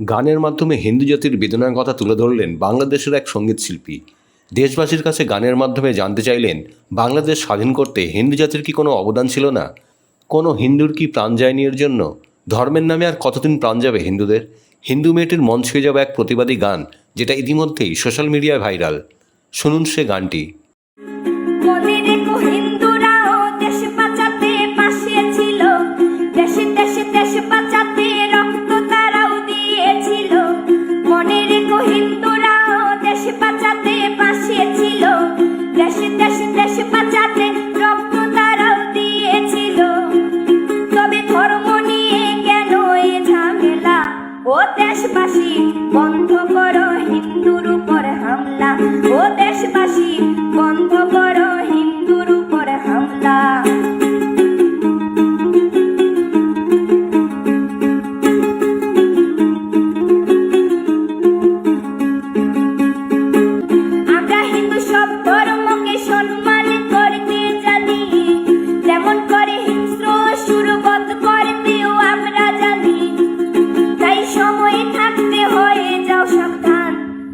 গানের মাধ্যমে হিন্দু জাতির বেদনার কথা তুলে ধরলেন বাংলাদেশের এক সংগীত শিল্পী। দেশবাসীর কাছে গানের মাধ্যমে জানতে চাইলেন, বাংলাদেশ স্বাধীন করতে হিন্দু জাতির কি কোনো অবদান ছিল না? কোনো হিন্দুর কি প্রাণ যায়নি এর জন্য? ধর্মের নামে আর কতদিন প্রাণ যাবে হিন্দুদের? হিন্দু মেয়েটির মন ছুঁয়ে যাবে এক প্রতিবাদী গান, যেটা ইতিমধ্যেই সোশ্যাল মিডিয়ায় ভাইরাল। শুনুন সে গানটি। দেশে দেশে বাঁচাতে রক্ত তারাও দিয়েছিল। মনে রেখো হিন্দুরাও দেশ বাঁচাতে পাশে ছিল। দেশে দেশে দেশ বাঁচাতে